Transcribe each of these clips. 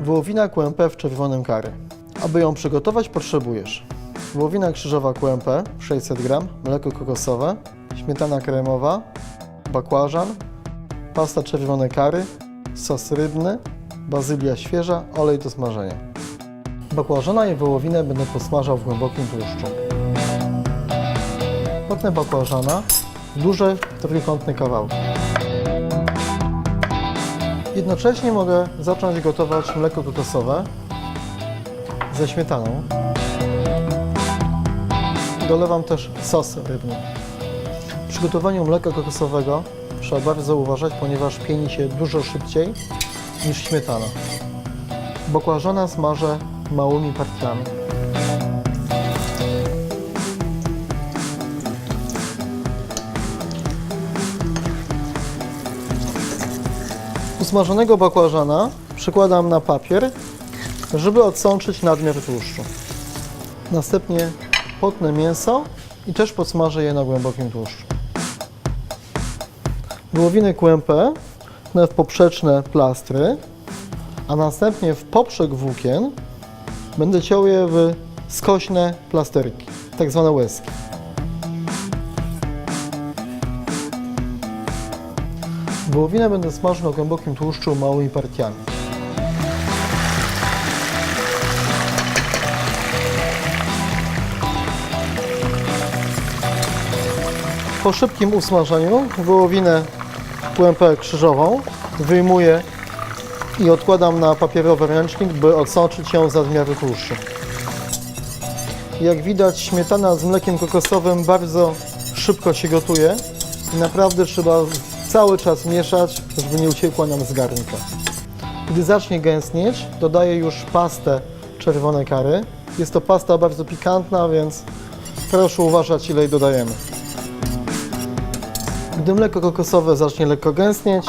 Wołowina QMP w czerwonym kary. Aby ją przygotować potrzebujesz wołowina krzyżowa QMP 600 g, mleko kokosowe, śmietana kremowa, bakłażan, pasta czerwone kary, sos rybny, bazylia świeża, olej do smażenia. Bakłażana i wołowinę będę posmażał w głębokim tłuszczu. Potnę bakłażana w duże, trójkątne kawałki. Jednocześnie mogę zacząć gotować mleko kokosowe ze śmietaną. Dolewam też sos rybny. W przygotowaniu mleka kokosowego trzeba bardzo uważać, ponieważ pieni się dużo szybciej niż śmietana. Bakłażana smażę małymi partiami. Usmażonego bakłażana przykładam na papier, żeby odsączyć nadmiar tłuszczu. Następnie potnę mięso i też podsmażę je na głębokim tłuszczu. Wołowiny QMP tnę w poprzeczne plastry, a następnie w poprzek włókien będę ciął je w skośne plasterki, tak zwane łezki. Wołowinę będę smażył na głębokim tłuszczu małymi partiami. Po szybkim usmażeniu wołowinę QMP krzyżową wyjmuję i odkładam na papierowy ręcznik, by odsączyć ją z nadmiaru tłuszczu. Jak widać śmietana z mlekiem kokosowym bardzo szybko się gotuje i naprawdę trzeba cały czas mieszać, żeby nie uciekła nam z garnka. Gdy zacznie gęstnieć, dodaję już pastę czerwone kary. Jest to pasta bardzo pikantna, więc proszę uważać ile jej dodajemy. Gdy mleko kokosowe zacznie lekko gęstnieć,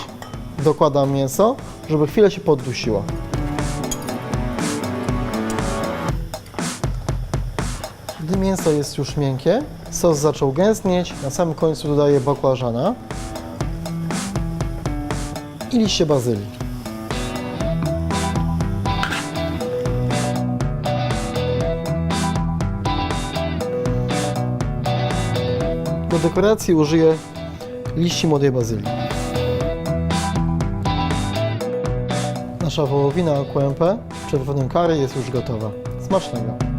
dokładam mięso, żeby chwilę się poddusiło. Gdy mięso jest już miękkie, sos zaczął gęstnieć, na samym końcu dodaję bakłażana i liście bazylii. Do dekoracji użyję liści młodej bazylii. Nasza wołowina QMP w czerwonym kary jest już gotowa. Smacznego!